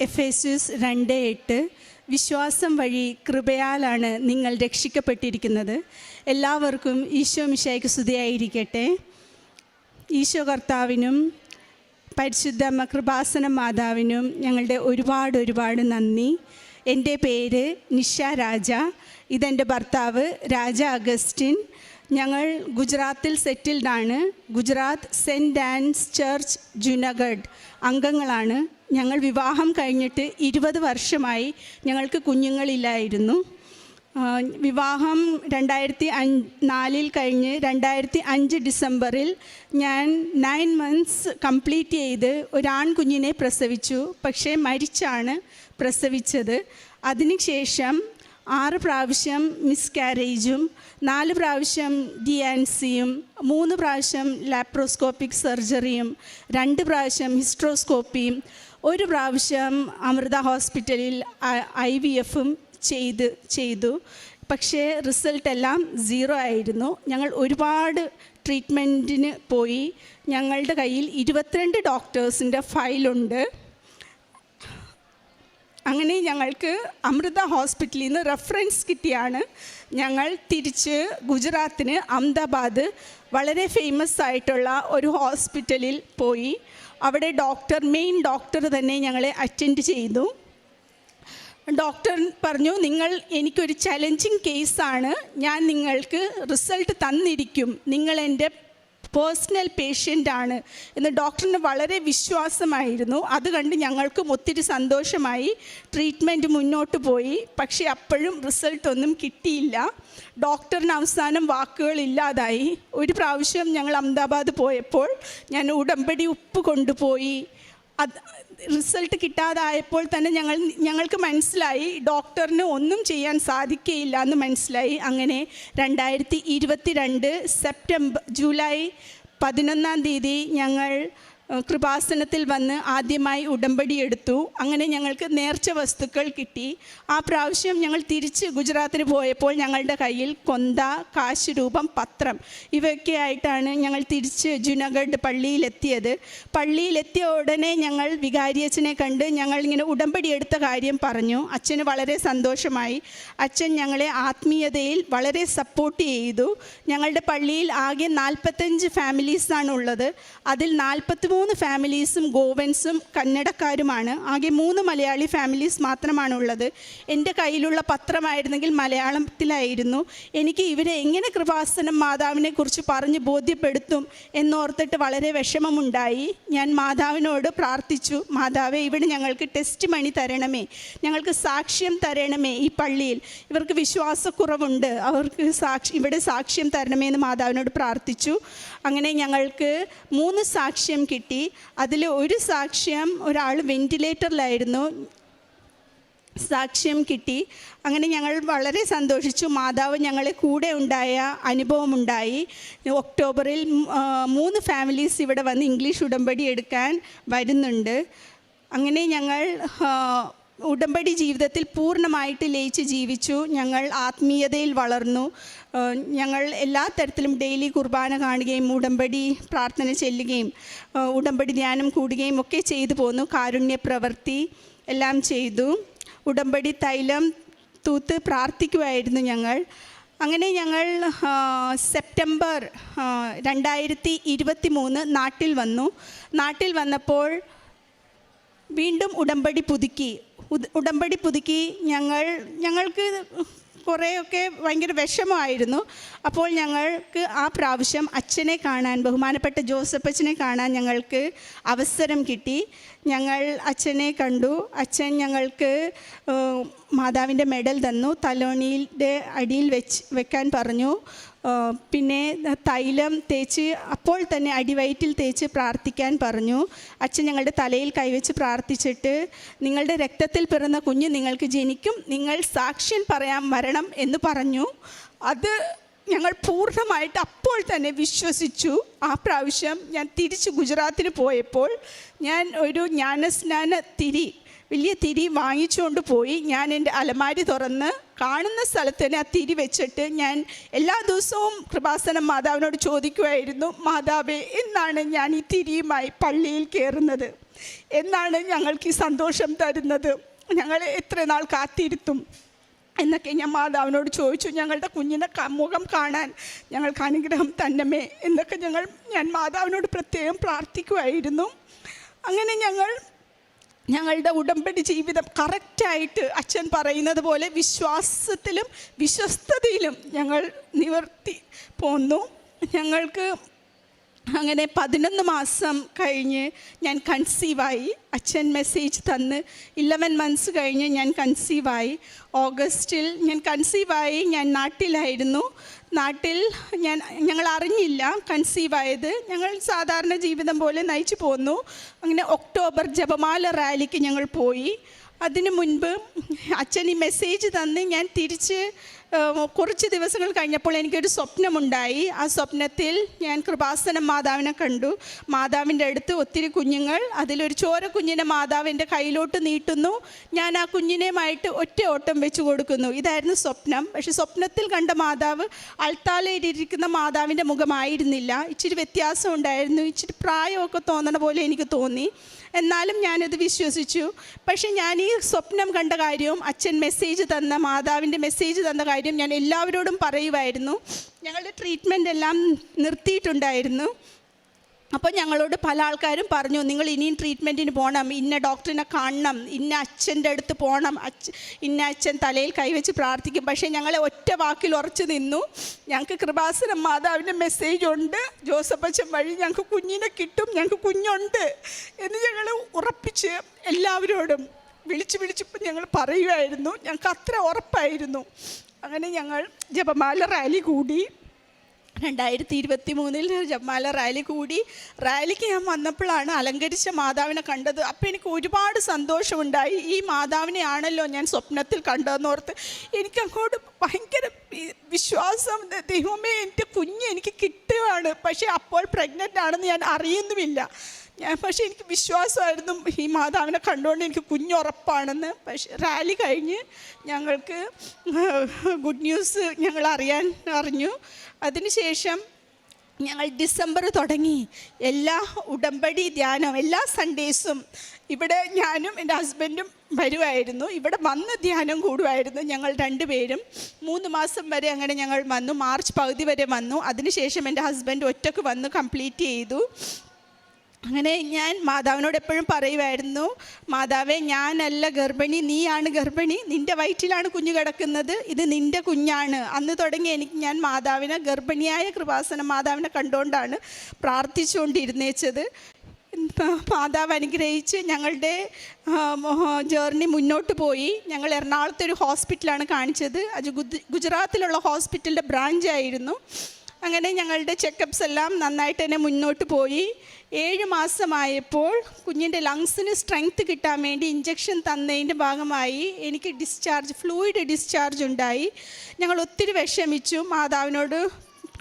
എഫേസ്യൂസ് രണ്ട് എട്ട് വിശ്വാസം വഴി കൃപയാലാണ് നിങ്ങൾ രക്ഷിക്കപ്പെട്ടിരിക്കുന്നത്. എല്ലാവർക്കും ഈശോ മിശായ്ക്ക് സ്തുതിയായിരിക്കട്ടെ. ഈശോ കർത്താവിനും പരിശുദ്ധ അമ്മ കൃപാസന മാതാവിനും ഞങ്ങളുടെ ഒരുപാട് ഒരുപാട് നന്ദി. എന്റെ പേര് നിഷ രാജ. ഇതെന്റെ ഭർത്താവ് രാജ അഗസ്റ്റിൻ. ഞങ്ങൾ ഗുജറാത്തിൽ സെറ്റിൽഡാണ്. Gujarat saint Anne's church Junagadh അംഗങ്ങളാണ്. ഞങ്ങൾ വിവാഹം കഴിഞ്ഞിട്ട് ഇരുപത് വർഷമായി ഞങ്ങൾക്ക് കുഞ്ഞുങ്ങളില്ലായിരുന്നു. വിവാഹം രണ്ടായിരത്തി അഞ്ച് നാലിൽ കഴിഞ്ഞ് രണ്ടായിരത്തി അഞ്ച് ഡിസംബറിൽ ഞാൻ നയൻ മന്ത്സ് കംപ്ലീറ്റ് ചെയ്ത് ഒരാൺകുഞ്ഞിനെ പ്രസവിച്ചു. പക്ഷേ മരിച്ചാണ് പ്രസവിച്ചത്. അതിനുശേഷം ആറ് പ്രാവശ്യം മിസ്കാരേജും നാല് പ്രാവശ്യം ഡി ആൻ സിയും മൂന്ന് പ്രാവശ്യം ലാപ്രോസ്കോപ്പിക് സർജറിയും രണ്ട് പ്രാവശ്യം ഹിസ്ട്രോസ്കോപ്പിയും ഒരു പ്രാവശ്യം അമൃത ഹോസ്പിറ്റലിൽ ഐ വി എഫും ചെയ്ത് ചെയ്തു. പക്ഷേ റിസൾട്ട് എല്ലാം സീറോ ആയിരുന്നു. ഞങ്ങൾ ഒരുപാട് ട്രീറ്റ്മെന്റിന് പോയി. ഞങ്ങളുടെ കയ്യിൽ ഇരുപത്തിരണ്ട് ഡോക്ടേഴ്സിന്റെ ഫയലുണ്ട്. അങ്ങനെ ഞങ്ങൾക്ക് അമൃത ഹോസ്പിറ്റലിൽ നിന്ന് റെഫറൻസ് കിട്ടിയാണ്. ഞങ്ങൾ തിരിച്ച് ഗുജറാത്തിന് അഹമ്മദാബാദ് വളരെ ഫേമസ് ആയിട്ടുള്ള ഒരു ഹോസ്പിറ്റലിൽ പോയി. അവിടെ ഡോക്ടർ മെയിൻ ഡോക്ടർ തന്നെ ഞങ്ങളെ അറ്റൻഡ് ചെയ്തു. ഡോക്ടർ പറഞ്ഞു നിങ്ങൾ എനിക്കൊരു ചലഞ്ചിങ് കേസാണ് ഞാൻ നിങ്ങൾക്ക് റിസൾട്ട് തന്നിരിക്കും. നിങ്ങൾ എന്റെ പേഴ്സണൽ പേഷ്യന്റ് ആണ് എന്ന് ഡോക്ടറിന് വളരെ വിശ്വാസമായിരുന്നു. അത് കണ്ട് ഞങ്ങൾക്കും ഒത്തിരി സന്തോഷമായി. ട്രീറ്റ്മെന്റ് മുന്നോട്ട് പോയി. പക്ഷേ അപ്പോഴും റിസൾട്ട് ഒന്നും കിട്ടിയില്ല. ഡോക്ടറിന് അവസാനം വാക്കുകളില്ലാതായി ഒരു പ്രാവശ്യം ഞങ്ങൾ അഹമ്മദാബാദ് പോയപ്പോൾ ഞാൻ ഉടമ്പടി ഉപ്പ് കൊണ്ടുപോയി. റിസൾട്ട് കിട്ടാതായപ്പോൾ തന്നെ ഞങ്ങൾ ഞങ്ങൾക്ക് മനസ്സിലായി ഡോക്ടറിന് ഒന്നും ചെയ്യാൻ സാധിക്കുകയില്ല എന്ന് മനസ്സിലായി. അങ്ങനെ രണ്ടായിരത്തി ഇരുപത്തി രണ്ട് സെപ്റ്റംബർ ജൂലൈ പതിനൊന്നാം തീയതി ഞങ്ങൾ കൃപാസനത്തിൽ വന്ന് ആദ്യമായി ഉടമ്പടി എടുത്തു. അങ്ങനെ ഞങ്ങൾക്ക് നേർച്ച വസ്തുക്കൾ കിട്ടി. ആ പ്രാവശ്യം ഞങ്ങൾ തിരിച്ച് ഗുജറാത്തിന് പോയപ്പോൾ ഞങ്ങളുടെ കയ്യിൽ കൊന്ത കാശ് രൂപം പത്രം ഇവയൊക്കെ ആയിട്ടാണ് ഞങ്ങൾ തിരിച്ച് ജുനഗഡ് പള്ളിയിലെത്തിയത്. പള്ളിയിലെത്തിയ ഉടനെ ഞങ്ങൾ വികാരിയച്ഛനെ കണ്ട് ഞങ്ങൾ ഇങ്ങനെ ഉടമ്പടി എടുത്ത കാര്യം പറഞ്ഞു. അച്ഛന് വളരെ സന്തോഷമായി. അച്ഛൻ ഞങ്ങളെ ആത്മീയതയിൽ വളരെ സപ്പോർട്ട് ചെയ്തു. ഞങ്ങളുടെ പള്ളിയിൽ ആകെ നാൽപ്പത്തഞ്ച് ഫാമിലീസാണ് ഉള്ളത്. അതിൽ നാൽപ്പത്തിമൂന്ന് ഫാമിലീസും ഗോവൻസും കന്നഡക്കാരുമാണ്. ആകെ മൂന്ന് മലയാളി ഫാമിലീസ് മാത്രമാണ് ഉള്ളത് എന്റെ കയ്യിലുള്ള പത്രമായിരുന്നെങ്കിൽ മലയാളത്തിലായിരുന്നു. എനിക്ക് ഇവരെ എങ്ങനെ കൃപാസനം മാതാവിനെ കുറിച്ച് പറഞ്ഞ് ബോധ്യപ്പെടുത്തും എന്നോർത്തിട്ട് വളരെ വിഷമമുണ്ടായി. ഞാൻ മാതാവിനോട് പ്രാർത്ഥിച്ചു മാതാവേ ഇവിടെ ഞങ്ങൾക്ക് ടെസ്റ്റ് മണി തരണമേ. ഞങ്ങൾക്ക് സാക്ഷ്യം തരണമേ ഈ പള്ളിയിൽ. ഇവർക്ക് വിശ്വാസക്കുറവുണ്ട്. അവർക്ക് സാക്ഷി ഇവിടെ സാക്ഷ്യം തരണമേ എന്ന് മാതാവിനോട് പ്രാർത്ഥിച്ചു. അങ്ങനെ ഞങ്ങൾക്ക് മൂന്ന് സാക്ഷ്യം കിട്ടി. അതിൽ ഒരു സാക്ഷ്യം ഒരാൾ വെന്റിലേറ്ററിലായിരുന്നു സാക്ഷ്യം കിട്ടി. അങ്ങനെ ഞങ്ങൾ വളരെ സന്തോഷിച്ചു. മാതാവ് ഞങ്ങളെ കൂടെ ഉണ്ടായ അനുഭവമുണ്ടായി ഒക്ടോബറിൽ മൂന്ന് ഫാമിലീസ് ഇവിടെ വന്ന് ഇംഗ്ലീഷ് ഉടമ്പടി എടുക്കാൻ വരുന്നുണ്ട്. അങ്ങനെ ഞങ്ങൾ ഉടമ്പടി ജീവിതത്തിൽ പൂർണമായിട്ട് ലയിച്ച് ജീവിച്ചു. ഞങ്ങൾ ആത്മീയതയിൽ വളർന്നു. ഞങ്ങൾ എല്ലാ തരത്തിലും ഡെയിലി കുർബാന കാണുകയും ഉടമ്പടി പ്രാർത്ഥന ചെല്ലുകയും ഉടമ്പടി ധ്യാനം കൂടുകയും ഒക്കെ ചെയ്തു പോന്നു. കാരുണ്യ പ്രവൃത്തി എല്ലാം ചെയ്തു. ഉടമ്പടി തൈലം തൂത്ത് പ്രാർത്ഥിക്കുമായിരുന്നു ഞങ്ങൾ. അങ്ങനെ ഞങ്ങൾ സെപ്റ്റംബർ രണ്ടായിരത്തി ഇരുപത്തി മൂന്ന് നാട്ടിൽ വന്നു. നാട്ടിൽ വന്നപ്പോൾ വീണ്ടും ഉടമ്പടി പുതുക്കി. ഉടമ്പടി പുതുക്കി ഞങ്ങൾ ഞങ്ങൾക്ക് കുറേയൊക്കെ ഭയങ്കര വിഷമമായിരുന്നു. അപ്പോൾ ഞങ്ങൾക്ക് ആ പ്രാവശ്യം അച്ഛനെ കാണാൻ ബഹുമാനപ്പെട്ട ജോസഫ് അച്ഛനെ കാണാൻ ഞങ്ങൾക്ക് അവസരം കിട്ടി. ഞങ്ങൾ അച്ഛനെ കണ്ടു. അച്ഛൻ ഞങ്ങൾക്ക് മാതാവിന്റെ മെഡൽ തന്നു. തലോണിയുടെ അടിയിൽ വെച്ച് വെക്കാൻ പറഞ്ഞു. പിന്നെ തൈലം തേച്ച് അപ്പോൾ തന്നെ അടിവയറ്റിൽ തേച്ച് പ്രാർത്ഥിക്കാൻ പറഞ്ഞു. അച്ഛൻ ഞങ്ങളുടെ തലയിൽ കൈവച്ച് പ്രാർത്ഥിച്ചിട്ട് നിങ്ങളുടെ രക്തത്തിൽ പിറന്ന കുഞ്ഞ് നിങ്ങൾക്ക് ജനിക്കും നിങ്ങൾ സാക്ഷ്യം പറയാൻ വരണം എന്ന് പറഞ്ഞു. അത് ഞങ്ങൾ പൂർണമായിട്ട് അപ്പോൾ തന്നെ വിശ്വസിച്ചു. ആ പ്രാവശ്യം ഞാൻ തിരിച്ച് ഗുജറാത്തിന് പോയപ്പോൾ ഞാൻ ഒരു ജ്ഞാനസ്നാന തിരി വലിയ തിരി വാങ്ങിച്ചുകൊണ്ട് പോയി. ഞാൻ എന്റെ അലമാരി തുറന്ന് കാണുന്ന സ്ഥലത്ത് തന്നെ ആ തിരി വെച്ചിട്ട് ഞാൻ എല്ലാ ദിവസവും കൃപാസനം മാതാവിനോട് ചോദിക്കുമായിരുന്നു മാതാവേ എന്നാണ് ഞാൻ ഈ തിരിയുമായി പള്ളിയിൽ കയറുന്നത്? എന്നാണ് ഞങ്ങൾക്ക് ഈ സന്തോഷം തരുന്നത്? ഞങ്ങൾ എത്ര നാൾ കാത്തിരുത്തും? എന്നൊക്കെ ഞാൻ മാതാവിനോട് ചോദിച്ചു ഞങ്ങളുടെ കുഞ്ഞിനെ മുഖം കാണാൻ ഞങ്ങൾക്ക് അനുഗ്രഹം തന്നമേ എന്നൊക്കെ ഞങ്ങൾ ഞാൻ മാതാവിനോട് പ്രത്യേകം പ്രാർത്ഥിക്കുമായിരുന്നു. അങ്ങനെ ഞങ്ങൾ ഞങ്ങളുടെ ഉടമ്പടി ജീവിതം കറക്റ്റായിട്ട് അച്ഛൻ പറയുന്നത് പോലെ വിശ്വാസത്തിലും വിശ്വസ്തതയിലും ഞങ്ങൾ നിവർത്തി പോന്നു. ഞങ്ങൾക്ക് അങ്ങനെ പതിനൊന്ന് മാസം കഴിഞ്ഞ് ഞാൻ കൺസീവായി അച്ഛൻ മെസ്സേജ് തന്ന്. ഇലവൻ മന്ത്സ് കഴിഞ്ഞ് ഞാൻ കൺസീവായി ഓഗസ്റ്റിൽ ഞാൻ കൺസീവായി ഞാൻ നാട്ടിലായിരുന്നു. നാട്ടിൽ ഞാൻ ഞങ്ങൾ അറിഞ്ഞില്ല കൺസീവായത് ഞങ്ങൾ സാധാരണ ജീവിതം പോലെ നയിച്ചു പോന്നു. അങ്ങനെ ഒക്ടോബർ ജപമാല റാലിക്ക് ഞങ്ങൾ പോയി. അതിനു മുൻപ് അച്ഛൻ ഈ മെസ്സേജ് തന്ന് ഞാൻ തിരിച്ച് കുറച്ച് ദിവസങ്ങൾ കഴിഞ്ഞപ്പോൾ എനിക്കൊരു സ്വപ്നമുണ്ടായി. ആ സ്വപ്നത്തിൽ ഞാൻ കൃപാസനം മാതാവിനെ കണ്ടു. മാതാവിന്റെ അടുത്ത് ഒത്തിരി കുഞ്ഞുങ്ങൾ അതിലൊരു ചോര കുഞ്ഞിനെ മാതാവിന്റെ കയ്യിലോട്ട് നീട്ടുന്നു. ഞാൻ ആ കുഞ്ഞിനെയുമായിട്ട് ഒറ്റ ഓട്ടം വെച്ച് കൊടുക്കുന്നു. ഇതായിരുന്നു സ്വപ്നം. പക്ഷെ സ്വപ്നത്തിൽ കണ്ട മാതാവ് അൾത്താലയിലിരിക്കുന്ന മാതാവിന്റെ മുഖമായിരുന്നില്ല. ഇച്ചിരി വ്യത്യാസം ഉണ്ടായിരുന്നു. ഇച്ചിരി പ്രായമൊക്കെ തോന്നണ പോലെ എനിക്ക് തോന്നി. എന്നാലും ഞാനത് വിശ്വസിച്ചു. പക്ഷേ ഞാൻ ഈ സ്വപ്നം കണ്ട കാര്യവും അച്ഛൻ മെസ്സേജ് തന്ന മാതാവിന്റെ മെസ്സേജ് തന്ന കാര്യം ഞാൻ എല്ലാവരോടും പറയുമായിരുന്നു ഞങ്ങളുടെ ട്രീറ്റ്മെന്റ് എല്ലാം നിർത്തിയിട്ടുണ്ടായിരുന്നു. അപ്പോൾ ഞങ്ങളോട് പല ആൾക്കാരും പറഞ്ഞു നിങ്ങൾ ഇനിയും ട്രീറ്റ്മെന്റിന് പോകണം ഇന്ന ഡോക്ടറിനെ കാണണം ഇന്ന അച്ഛന്റെ അടുത്ത് പോകണം അച്ഛ ഇന്ന അച്ഛൻ തലയിൽ കൈവച്ച് പ്രാർത്ഥിക്കും. പക്ഷേ ഞങ്ങളെ ഒറ്റ വാക്കിൽ ഉറച്ചു നിന്നു. ഞങ്ങൾക്ക് കൃപാസനം മാതാവിന്റെ മെസ്സേജ് ഉണ്ട്. ജോസഫ് അച്ഛൻ വഴി ഞങ്ങൾക്ക് കുഞ്ഞിനെ കിട്ടും ഞങ്ങൾക്ക് കുഞ്ഞുണ്ട് എന്ന് ഞങ്ങൾ ഉറപ്പിച്ച് എല്ലാവരോടും വിളിച്ച് വിളിച്ചിപ്പോൾ ഞങ്ങൾ പറയുമായിരുന്നു ഞങ്ങൾക്ക് അത്ര ഉറപ്പായിരുന്നു. അങ്ങനെ ഞങ്ങൾ ജപമാല റാലി കൂടി. രണ്ടായിരത്തി ഇരുപത്തി മൂന്നിൽ ജമാല റാലി കൂടി. റാലിക്ക് ഞാൻ വന്നപ്പോഴാണ് അലങ്കരിച്ച മാതാവിനെ കണ്ടത്. അപ്പോൾ എനിക്ക് ഒരുപാട് സന്തോഷമുണ്ടായി. ഈ മാതാവിനെ ആണല്ലോ ഞാൻ സ്വപ്നത്തിൽ കണ്ടതെന്നോർത്ത് എനിക്ക് അങ്ങോട്ട് ഭയങ്കര വിശ്വാസം. ദൈവമേ എന്റെ കുഞ്ഞ് എനിക്ക് കിട്ടുകയാണ് പക്ഷേ അപ്പോൾ പ്രഗ്നന്റ് ആണെന്ന് ഞാൻ അറിയുന്നുമില്ല. ഞാൻ പക്ഷേ എനിക്ക് വിശ്വാസമായിരുന്നു ഈ മാതാവിനെ കണ്ടുകൊണ്ട് എനിക്ക് കുഞ്ഞുറപ്പാണെന്ന് പക്ഷേ റാലി കഴിഞ്ഞ് ഞങ്ങൾക്ക് ഗുഡ് ന്യൂസ് ഞങ്ങൾ അറിയാൻ അറിഞ്ഞു. അതിനുശേഷം ഞങ്ങൾ ഡിസംബർ തുടങ്ങി. എല്ലാ ഉടമ്പടി ധ്യാനം എല്ലാ സൺഡേസും ഇവിടെ ഞാനും എന്റെ ഹസ്ബൻഡും വരുമായിരുന്നു ഇവിടെ വന്ന് ധ്യാനം കൂടുമായിരുന്നു ഞങ്ങൾ രണ്ടുപേരും. മൂന്ന് മാസം വരെ അങ്ങനെ ഞങ്ങൾ വന്നു. മാർച്ച് പകുതി വരെ വന്നു. അതിനുശേഷം എന്റെ ഹസ്ബൻഡ് ഒറ്റയ്ക്ക് വന്ന് കംപ്ലീറ്റ് ചെയ്തു. അങ്ങനെ ഞാൻ മാതാവിനോട് എപ്പോഴും പറയുമായിരുന്നു മാതാവേ ഞാനല്ല ഗർഭിണി നീയാണ് ഗർഭിണി നിന്റെ വയറ്റിലാണ് കുഞ്ഞു കിടക്കുന്നത് ഇത് നിന്റെ കുഞ്ഞാണ്. അന്ന് തുടങ്ങി എനിക്ക് ഞാൻ മാതാവിനെ ഗർഭിണിയായ കൃപാസന മാതാവിനെ കണ്ടുകൊണ്ടാണ് പ്രാർത്ഥിച്ചുകൊണ്ടിരുന്നേച്ചത്. മാതാവ് അനുഗ്രഹിച്ച് ഞങ്ങളുടെ ജേർണി മുന്നോട്ട് പോയി. ഞങ്ങൾ എറണാകുളത്തെ ഒരു ഹോസ്പിറ്റലാണ് കാണിച്ചത്. അത് ഗുജ- ഗുജറാത്തിലുള്ള ഹോസ്പിറ്റലിന്റെ ബ്രാഞ്ചായിരുന്നു. അങ്ങനെ ഞങ്ങളുടെ ചെക്കപ്സ് എല്ലാം നന്നായിട്ട് തന്നെ മുന്നോട്ട് പോയി. ഏഴ് മാസമായപ്പോൾ കുഞ്ഞിന്റെ ലങ്സിന് സ്ട്രെങ്ത് കിട്ടാൻ വേണ്ടി ഇഞ്ചക്ഷൻ തന്നതിന്റെ ഭാഗമായി എനിക്ക് ഡിസ്ചാർജ് ഫ്ലൂയിഡ് ഡിസ്ചാർജ് ഉണ്ടായി. ഞങ്ങൾ ഒത്തിരി വിഷമിച്ചു. മാതാവിനോട്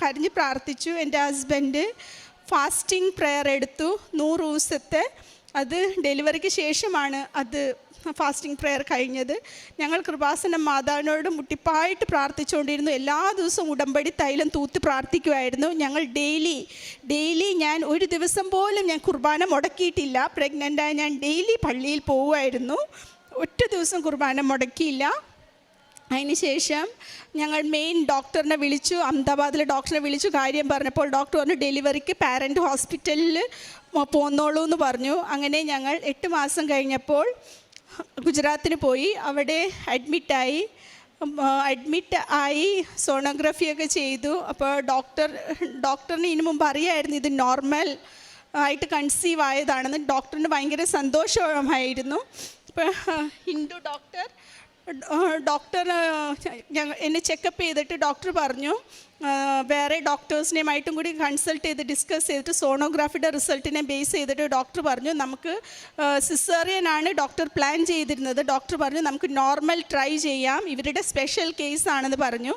കരഞ്ഞ് പ്രാർത്ഥിച്ചു. എന്റെ ഹസ്ബൻഡ് ഫാസ്റ്റിംഗ് പ്രെയർ എടുത്തു. നൂറ് ദിവസത്തെ അത് ഡെലിവറിക്ക് ശേഷമാണ് അത് ഫാസ്റ്റിംഗ് പ്രെയർ കഴിഞ്ഞത്. ഞങ്ങൾ കൃപാസനം മാതാവിനോട് മുട്ടിപ്പായിട്ട് പ്രാർത്ഥിച്ചുകൊണ്ടിരുന്നു. എല്ലാ ദിവസവും ഉടമ്പടി തൈലം തൂത്ത് പ്രാർത്ഥിക്കുമായിരുന്നു ഞങ്ങൾ ഡെയിലി ഡെയിലി ഞാൻ ഒരു ദിവസം പോലും ഞാൻ കുർബാന മുടക്കിയിട്ടില്ല. പ്രഗ്നന്റായ ഞാൻ ഡെയിലി പള്ളിയിൽ പോവുമായിരുന്നു. ഒറ്റ ദിവസം കുർബാന മുടക്കിയില്ല. അതിനുശേഷം ഞങ്ങൾ മെയിൻ ഡോക്ടറിനെ വിളിച്ചു. അഹമ്മദാബാദിലെ ഡോക്ടറിനെ വിളിച്ചു. കാര്യം പറഞ്ഞപ്പോൾ ഡോക്ടർ പറഞ്ഞു ഡെലിവറിക്ക് പാരന്റ് ഹോസ്പിറ്റലിൽ പോന്നോളൂ എന്ന് പറഞ്ഞു. അങ്ങനെ ഞങ്ങൾ എട്ട് മാസം കഴിഞ്ഞപ്പോൾ ഗുജറാത്തിന് പോയി. അവിടെ അഡ്മിറ്റായി അഡ്മിറ്റ് ആയി സോണോഗ്രഫിയൊക്കെ ചെയ്തു. അപ്പോൾ ഡോക്ടർ ഡോക്ടറിന് ഇതിനു മുമ്പ് അറിയായിരുന്നു ഇത് നോർമൽ ആയിട്ട് കൺസീവ് ആയതാണെന്ന്. ഡോക്ടറിന് ഭയങ്കര സന്തോഷമായിരുന്നു. ഇപ്പോൾ ഹിന്ദു ഡോക്ടർ ഡോക്ടർ എന്നെ ചെക്കപ്പ് ചെയ്തിട്ട് ഡോക്ടർ പറഞ്ഞു വേറെ ഡോക്ടേഴ്സിനെയുമായിട്ടും കൂടി കൺസൾട്ട് ചെയ്ത് ഡിസ്കസ് ചെയ്തിട്ട് സോണോഗ്രാഫിയുടെ റിസൾട്ടിനെ ബേസ് ചെയ്തിട്ട് ഡോക്ടർ പറഞ്ഞു നമുക്ക് സിസേറിയനാണ് ഡോക്ടർ പ്ലാൻ ചെയ്തിരുന്നത്. ഡോക്ടർ പറഞ്ഞു നമുക്ക് നോർമൽ ട്രൈ ചെയ്യാം. ഇവരുടെ സ്പെഷ്യൽ കേസ് ആണെന്ന് പറഞ്ഞു.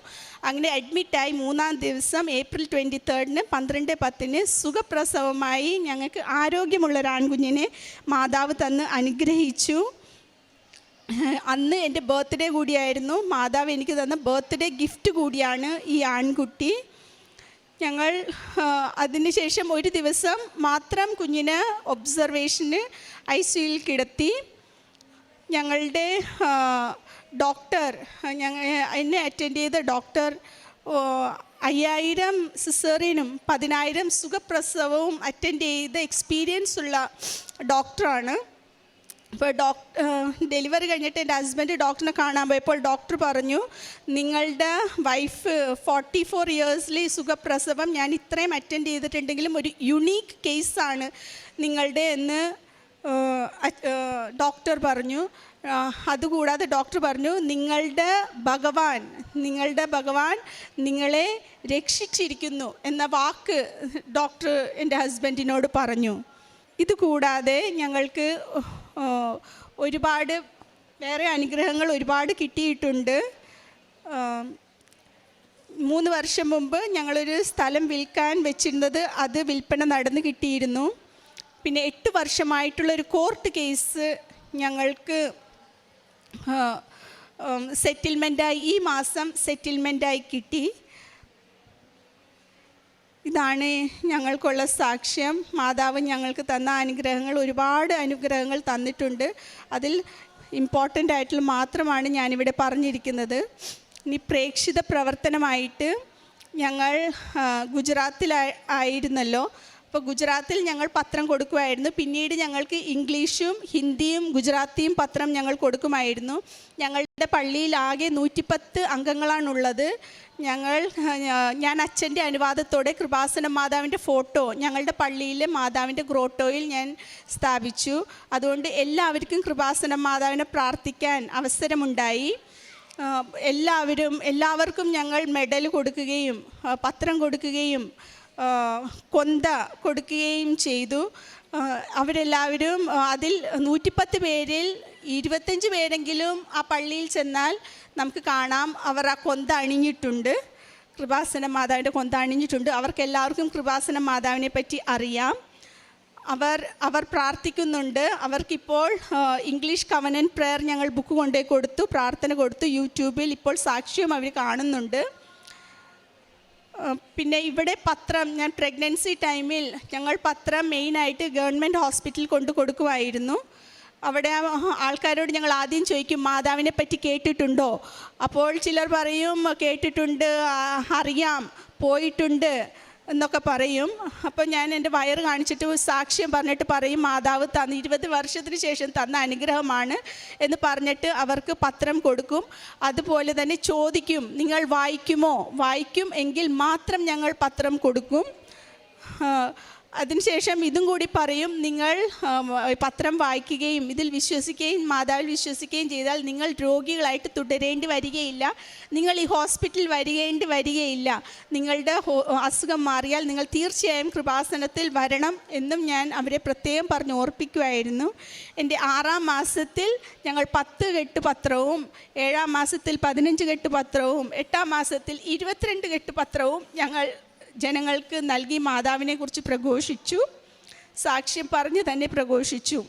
അങ്ങനെ അഡ്മിറ്റായി മൂന്നാം ദിവസം ഏപ്രിൽ ട്വന്റി തേർഡിന് പന്ത്രണ്ട് പത്തിന് സുഖപ്രസവമായി ഞങ്ങൾക്ക് ആരോഗ്യമുള്ള ഒരു ആൺകുഞ്ഞിനെ മാതാവ് തന്ന് അനുഗ്രഹിച്ചു. അന്ന് എന്റെ ബർത്ത്ഡേ കൂടിയായിരുന്നു. മാതാവ് എനിക്ക് തന്ന ബർത്ത്ഡേ ഗിഫ്റ്റ് കൂടിയാണ് ഈ ആൺകുട്ടി. ഞങ്ങൾ അതിനുശേഷം ഒരു ദിവസം മാത്രം കുഞ്ഞിന് ഒബ്സർവേഷന് ഐ സിയിൽ കിടത്തി. ഞങ്ങളുടെ ഡോക്ടർ ഞങ്ങൾ എന്നെ അറ്റൻഡ് ചെയ്ത ഡോക്ടർ അയ്യായിരം സിസേറിയനും പതിനായിരം സുഖപ്രസവവും അറ്റൻഡ് ചെയ്ത എക്സ്പീരിയൻസ് ഉള്ള ഡോക്ടറാണ്. ഇപ്പോൾ ഡോക്ടർ ഡെലിവറി കഴിഞ്ഞിട്ട് എന്റെ ഹസ്ബൻഡ് ഡോക്ടറിനെ കാണാൻ പോയപ്പോൾ ഡോക്ടർ പറഞ്ഞു നിങ്ങളുടെ വൈഫ് ഫോർട്ടി ഫോർ ഇയേഴ്സിലെ സുഖപ്രസവം ഞാൻ ഇത്രയും അറ്റൻഡ് ചെയ്തിട്ടുണ്ടെങ്കിലും ഒരു യുണീക്ക് കേസാണ് നിങ്ങളുടെ എന്ന് ഡോക്ടർ പറഞ്ഞു. അതുകൂടാതെ ഡോക്ടർ പറഞ്ഞു നിങ്ങളുടെ ഭഗവാൻ നിങ്ങളുടെ ഭഗവാൻ നിങ്ങളെ രക്ഷിച്ചിരിക്കുന്നു എന്ന വാക്ക് ഡോക്ടർ എന്റെ ഹസ്ബൻഡിനോട് പറഞ്ഞു. ഇതുകൂടാതെ ഞങ്ങൾക്ക് ഒരുപാട് വേറെ അനുഗ്രഹങ്ങൾ ഒരുപാട് കിട്ടിയിട്ടുണ്ട്. മൂന്ന് വർഷം മുമ്പ് ഞങ്ങളൊരു സ്ഥലം വിൽക്കാൻ വെച്ചിരുന്നത് അത് വിൽപ്പന നടന്നു കിട്ടിയിരുന്നു. പിന്നെ എട്ട് വർഷമായിട്ടുള്ളൊരു കോർട്ട് കേസ് ഞങ്ങൾക്ക് സെറ്റിൽമെന്റായി ഈ മാസം സെറ്റിൽമെന്റായി കിട്ടി. ഇതാണ് ഞങ്ങൾക്കുള്ള സാക്ഷ്യം. മാതാവ് ഞങ്ങൾക്ക് തന്ന അനുഗ്രഹങ്ങൾ ഒരുപാട് അനുഗ്രഹങ്ങൾ തന്നിട്ടുണ്ട്. അതിൽ ഇമ്പോർട്ടന്റ് ആയിട്ടുള്ള മാത്രമാണ് ഞാനിവിടെ പറഞ്ഞിരിക്കുന്നത്. ഇനി പ്രേക്ഷിത പ്രവർത്തനമായിട്ട് ഞങ്ങൾ ഗുജറാത്തിൽ ആയിരുന്നല്ലോ. അപ്പോൾ ഗുജറാത്തിൽ ഞങ്ങൾ പത്രം കൊടുക്കുമായിരുന്നു. പിന്നീട് ഞങ്ങൾക്ക് ഇംഗ്ലീഷും ഹിന്ദിയും ഗുജറാത്തിയും പത്രം ഞങ്ങൾ കൊടുക്കുമായിരുന്നു. ഞങ്ങളുടെ പള്ളിയിൽ ആകെ നൂറ്റിപ്പത്ത് അംഗങ്ങളാണുള്ളത്. ഞങ്ങൾ ഞാൻ അച്ഛന്റെ അനുവാദത്തോടെ കൃപാസന മാതാവിന്റെ ഫോട്ടോ ഞങ്ങളുടെ പള്ളിയിലെ മാതാവിന്റെ ഗ്രോട്ടോയിൽ ഞാൻ സ്ഥാപിച്ചു. അതുകൊണ്ട് എല്ലാവർക്കും കൃപാസന മാതാവിനെ പ്രാർത്ഥിക്കാൻ അവസരമുണ്ടായി. എല്ലാവരും എല്ലാവർക്കും ഞങ്ങൾ മെഡൽ കൊടുക്കുകയും പത്രം കൊടുക്കുകയും കൊന്ത കൊടുക്കുകയും ചെയ്തു. അവരെല്ലാവരും അതിൽ നൂറ്റിപ്പത്ത് പേരിൽ ഇരുപത്തഞ്ച് പേരെങ്കിലും ആ പള്ളിയിൽ ചെന്നാൽ നമുക്ക് കാണാം. അവർ ആ കൊന്ത അണിഞ്ഞിട്ടുണ്ട്. കൃപാസന മാതാവിന്റെ കൊന്ത അണിഞ്ഞിട്ടുണ്ട്. അവർക്ക് എല്ലാവർക്കും കൃപാസന മാതാവിനെ പറ്റി അറിയാം. അവർ അവർ പ്രാർത്ഥിക്കുന്നുണ്ട്. അവർക്കിപ്പോൾ ഇംഗ്ലീഷ് കവനൻ പ്രെയർ ഞങ്ങൾ ബുക്ക് കൊണ്ടുപോയി കൊടുത്തു പ്രാർത്ഥന കൊടുത്തു. യൂട്യൂബിൽ ഇപ്പോൾ സാക്ഷ്യം അവർ കാണുന്നുണ്ട്. പിന്നെ ഇവിടെ പത്രം ഞാൻ പ്രഗ്നൻസി ടൈമിൽ ഞങ്ങൾ പത്രം മെയിനായിട്ട് ഗവൺമെന്റ് ഹോസ്പിറ്റലിൽ കൊണ്ട് കൊടുക്കുമായിരുന്നു. അവിടെ ആൾക്കാരോട് ഞങ്ങൾ ആദ്യം ചോദിക്കും മാതാവിനെ പറ്റി കേട്ടിട്ടുണ്ടോ? അപ്പോൾ ചിലർ പറയും കേട്ടിട്ടുണ്ട് അറിയാം പോയിട്ടുണ്ട്. എന്നൊക്കെ പറയും. അപ്പോൾ ഞാൻ എന്റെ വയറ് കാണിച്ചിട്ട് സാക്ഷ്യം പറഞ്ഞിട്ട് പറയും മാതാവ് തന്ന ഇരുപത് വർഷത്തിന് ശേഷം തന്ന അനുഗ്രഹമാണ് എന്ന് പറഞ്ഞിട്ട് അവർക്ക് പത്രം കൊടുക്കും. അതുപോലെ തന്നെ ചോദിക്കും നിങ്ങൾ വായിക്കുമോ? വായിക്കും എങ്കിൽ മാത്രം ഞങ്ങൾ പത്രം കൊടുക്കും. അതിനുശേഷം ഇതും കൂടി പറയും നിങ്ങൾ പത്രം വായിക്കുകയും ഇതിൽ വിശ്വസിക്കുകയും മാതാവിൽ വിശ്വസിക്കുകയും ചെയ്താൽ നിങ്ങൾ രോഗികളായിട്ട് തുടരേണ്ടി വരികയില്ല. നിങ്ങൾ ഈ ഹോസ്പിറ്റലിൽ വരികേണ്ടി വരികയില്ല. നിങ്ങളുടെ അസുഖം മാറിയാൽ നിങ്ങൾ തീർച്ചയായും കൃപാസനത്തിൽ വരണം എന്നും ഞാൻ അവരെ പ്രത്യേകം പറഞ്ഞ് ഓർപ്പിക്കുമായിരുന്നു എന്റെ ആറാം മാസത്തിൽ ഞങ്ങൾ പത്ത് കെട്ട് പത്രവും ഏഴാം മാസത്തിൽ പതിനഞ്ച് കെട്ട് പത്രവും എട്ടാം മാസത്തിൽ ഇരുപത്തിരണ്ട് കെട്ട് പത്രവും ഞങ്ങൾ ജനങ്ങൾക്ക് നൽകി മാതാവിനെ കുറിച്ച് പ്രഘോഷിച്ചു. സാക്ഷ്യം പറഞ്ഞ് തന്നെ പ്രഘോഷിച്ചു.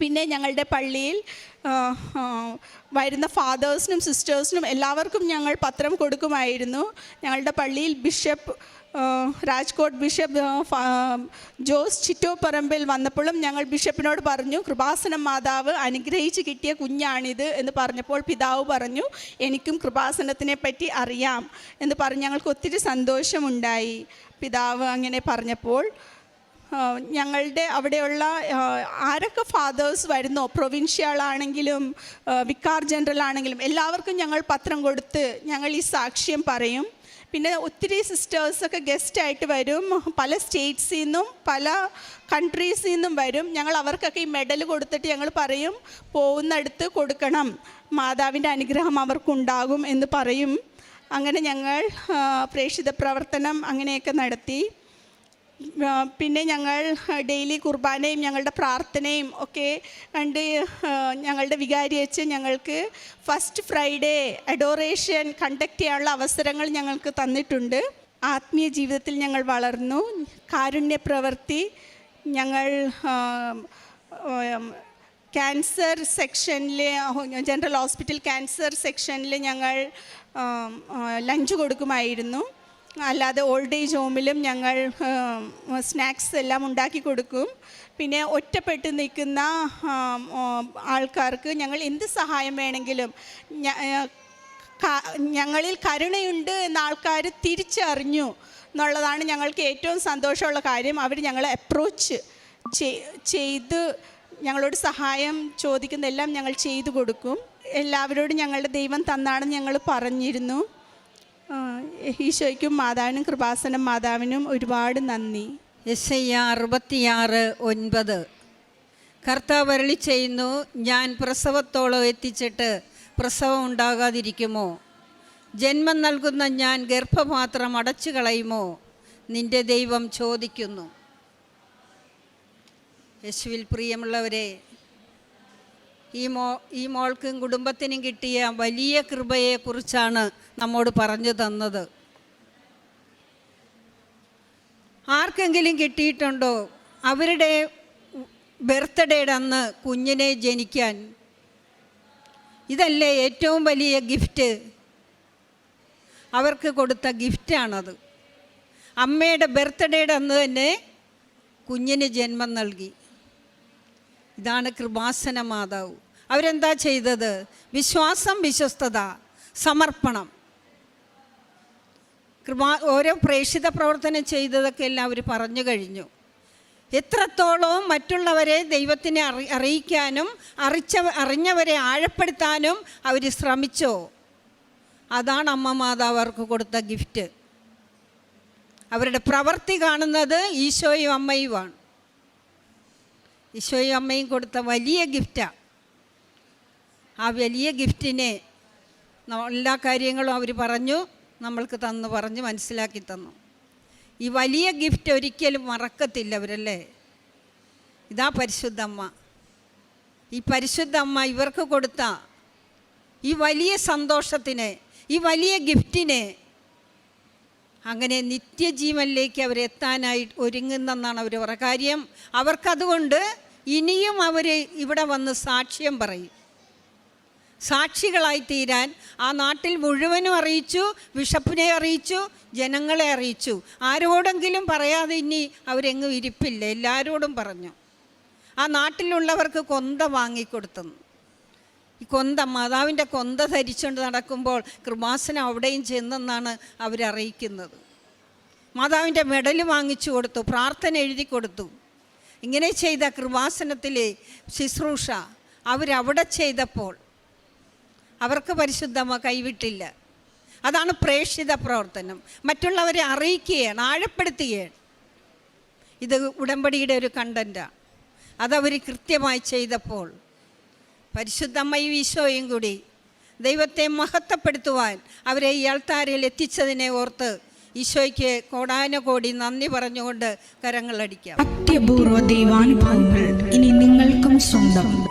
പിന്നെ ഞങ്ങളുടെ പള്ളിയിൽ വരുന്ന ഫാദേഴ്സിനും സിസ്റ്റേഴ്സിനും എല്ലാവർക്കും ഞങ്ങൾ പത്രം കൊടുക്കുമായിരുന്നു. ഞങ്ങളുടെ പള്ളിയിൽ ബിഷപ്പ് രാജ്കോട്ട് ബിഷപ്പ് ജോസ് ചിറ്റോ പറമ്പിൽ വന്നപ്പോഴും ഞങ്ങൾ ബിഷപ്പിനോട് പറഞ്ഞു കൃപാസനം മാതാവ് അനുഗ്രഹിച്ച് കിട്ടിയ കുഞ്ഞാണിത് എന്ന് പറഞ്ഞപ്പോൾ പിതാവ് പറഞ്ഞു എനിക്കും കൃപാസനത്തിനെ പറ്റി അറിയാം എന്ന് പറഞ്ഞ് ഞങ്ങൾക്ക് ഒത്തിരി സന്തോഷമുണ്ടായി. പിതാവ് അങ്ങനെ പറഞ്ഞപ്പോൾ ഞങ്ങളുടെ അവിടെയുള്ള ആരൊക്കെ ഫാദേഴ്സ് വരുന്നോ പ്രൊവിൻഷ്യാളാണെങ്കിലും വിക്കാർ ജനറൽ ആണെങ്കിലും എല്ലാവർക്കും ഞങ്ങൾ പത്രം കൊടുത്ത് ഞങ്ങൾ ഈ സാക്ഷ്യം പറയും. പിന്നെ ഒത്തിരി സിസ്റ്റേഴ്സൊക്കെ ഗസ്റ്റായിട്ട് വരും. പല സ്റ്റേറ്റ്സിൽ നിന്നും പല കൺട്രീസിൽ നിന്നും വരും. ഞങ്ങൾ അവർക്കൊക്കെ ഈ മെഡൽ കൊടുത്തിട്ട് ഞങ്ങൾ പറയും പോകുന്നിടത്ത് കൊടുക്കണം. മാതാവിന്റെ അനുഗ്രഹം അവർക്കുണ്ടാകും എന്ന് പറയും. അങ്ങനെ ഞങ്ങൾ പ്രേക്ഷിത പ്രവർത്തനം അങ്ങനെയൊക്കെ നടത്തി. പിന്നെ ഞങ്ങൾ ഡെയിലി കുർബാനയും ഞങ്ങളുടെ പ്രാർത്ഥനയും ഒക്കെ കണ്ട് ഞങ്ങളുടെ വികാരി വെച്ച് ഞങ്ങൾക്ക് ഫസ്റ്റ് ഫ്രൈഡേ അഡോറേഷൻ കണ്ടക്ട് ചെയ്യാനുള്ള അവസരങ്ങൾ ഞങ്ങൾക്ക് തന്നിട്ടുണ്ട്. ആത്മീയ ജീവിതത്തിൽ ഞങ്ങൾ വളർന്നു. കാരുണ്യ പ്രവൃത്തി ഞങ്ങൾ ക്യാൻസർ സെക്ഷനിൽ ജനറൽ ഹോസ്പിറ്റൽ ക്യാൻസർ സെക്ഷനിൽ ഞങ്ങൾ ലഞ്ച് കൊടുക്കുമായിരുന്നു. അല്ലാതെ ഓൾഡ് ഏജ് ഹോമിലും ഞങ്ങൾ സ്നാക്സ് എല്ലാം ഉണ്ടാക്കി കൊടുക്കും. പിന്നെ ഒറ്റപ്പെട്ട് നിൽക്കുന്ന ആൾക്കാർക്ക് ഞങ്ങൾ എന്ത് സഹായം വേണമെങ്കിലും ഞങ്ങളിൽ കരുണയുണ്ട് എന്ന ആൾക്കാർ തിരിച്ചറിഞ്ഞു എന്നുള്ളതാണ് ഞങ്ങൾക്ക് ഏറ്റവും സന്തോഷമുള്ള കാര്യം. അവർ ഞങ്ങളെ അപ്രോച്ച് ചെയ്ത് ഞങ്ങളോട് സഹായം ചോദിക്കുന്നതെല്ലാം ഞങ്ങൾ ചെയ്തു കൊടുക്കും. എല്ലാവരോടും ഞങ്ങളുടെ ദൈവം തന്നാണെന്ന് ഞങ്ങൾ പറഞ്ഞിരുന്നു. ഈശോയ്ക്കും മാതാവിനും കൃപാസനം മാതാവിനും ഒരുപാട് നന്ദി. എസ് ഐ അറുപത്തിയാറ് ഒൻപത്. കർത്താവ് അരളി ചെയ്യുന്നു ഞാൻ പ്രസവത്തോളം എത്തിച്ചിട്ട് പ്രസവം ഉണ്ടാകാതിരിക്കുമോ? ജന്മം നൽകുന്ന ഞാൻ ഗർഭപാത്രം അടച്ചു കളയുമോ? നിന്റെ ദൈവം ചോദിക്കുന്നു. യേശുവിൽ പ്രിയമുള്ളവരെ ഈ മോ ഈ മോൾക്കും കുടുംബത്തിനും കിട്ടിയ വലിയ കൃപയെക്കുറിച്ചാണ് നമ്മോട് പറഞ്ഞു തന്നത്. ആർക്കെങ്കിലും കിട്ടിയിട്ടുണ്ടോ? അവരുടെ ബർത്ത്ഡേയുടെ അന്ന് കുഞ്ഞിനെ ജനിക്കാൻ. ഇതല്ലേ ഏറ്റവും വലിയ ഗിഫ്റ്റ്. അവർക്ക് കൊടുത്ത ഗിഫ്റ്റാണത്. അമ്മയുടെ ബർത്ത്ഡേയുടെ അന്ന് തന്നെ കുഞ്ഞിന് ജന്മം നൽകി. ഇതാണ് കൃപാസന മാതാവ്. അവരെന്താ ചെയ്തത്? വിശ്വാസം വിശ്വസ്തത സമർപ്പണം. കൃപാ ഓരോ പ്രേക്ഷിത പ്രവർത്തനം ചെയ്തതൊക്കെ എല്ലാം അവർ പറഞ്ഞു കഴിഞ്ഞു. എത്രത്തോളം മറ്റുള്ളവരെ ദൈവത്തിനെ അറി അറിയിക്കാനും അറിച്ച അറിഞ്ഞവരെ ആഴപ്പെടുത്താനും അവർ ശ്രമിച്ചോ? അതാണ് അമ്മ മാതാവ് അവർക്ക് കൊടുത്ത ഗിഫ്റ്റ്. അവരുടെ പ്രവൃത്തി കാണുന്നത് ഈശോയും അമ്മയുമാണ്. ഈശോയും അമ്മയും കൊടുത്ത വലിയ ഗിഫ്റ്റാണ് ആ വലിയ ഗിഫ്റ്റിനെ എല്ലാ കാര്യങ്ങളും അവർ പറഞ്ഞു. നമ്മൾക്ക് തന്നു പറഞ്ഞ് മനസ്സിലാക്കി തന്നു. ഈ വലിയ ഗിഫ്റ്റ് ഒരിക്കലും മറക്കത്തില്ല അവരല്ലേ? ഇതാ പരിശുദ്ധമ്മ. ഈ പരിശുദ്ധമ്മ ഇവർക്ക് കൊടുത്ത ഈ വലിയ സന്തോഷത്തിന് ഈ വലിയ ഗിഫ്റ്റിനെ അങ്ങനെ നിത്യജീവനിലേക്ക് അവരെത്താനായി ഒരുങ്ങുന്നെന്നാണ് അവർ പറയുക കാര്യം. അവർക്കതുകൊണ്ട് ഇനിയും അവർ ഇവിടെ വന്ന് സാക്ഷ്യം പറയും. സാക്ഷികളായി തീരാൻ ആ നാട്ടിൽ മുഴുവനും അറിയിച്ചു ബിഷപ്പിനെ അറിയിച്ചു ജനങ്ങളെ അറിയിച്ചു. ആരോടെങ്കിലും പറയാതെ ഇനി അവരെങ്ങും ഇരിപ്പില്ല. എല്ലാവരോടും പറഞ്ഞു. ആ നാട്ടിലുള്ളവർക്ക് കൊന്ത വാങ്ങിക്കൊടുത്തു. ഈ കൊന്ത മാതാവിന്റെ കൊന്ത ധരിച്ചുകൊണ്ട് നടക്കുമ്പോൾ കൃപാസനം അവിടെയും ചെന്നെന്നാണ് അവരറിയിക്കുന്നത്. മാതാവിന്റെ മെഡൽ വാങ്ങിച്ചു കൊടുത്തു പ്രാർത്ഥന എഴുതി കൊടുത്തു. ഇങ്ങനെ ചെയ്ത കൃപാസനത്തിലെ ശുശ്രൂഷ അവരവിടെ ചെയ്തപ്പോൾ അവർക്ക് പരിശുദ്ധമ കൈവിട്ടില്ല. അതാണ് പ്രേക്ഷിത പ്രവർത്തനം. മറ്റുള്ളവരെ അറിയിക്കുകയാണ് ആഴപ്പെടുത്തുകയാണ്. ഇത് ഉടമ്പടിയുടെ ഒരു കണ്ടന്റാണ് അതവർ കൃത്യമായി ചെയ്തപ്പോൾ പരിശുദ്ധമ്മയും ഈശോയും കൂടി ദൈവത്തെ മഹത്വപ്പെടുത്തുവാൻ അവരെ ഈ ആൾത്താരിൽ എത്തിച്ചതിനെ ഓർത്ത് ഈശോയ്ക്ക് കോടാനുകോടി നന്ദി പറഞ്ഞുകൊണ്ട് കരങ്ങളടിക്കാം. അത്യപൂർവ ദൈവാനുഭവങ്ങൾ ഇനി നിങ്ങൾക്കും സ്വന്തം.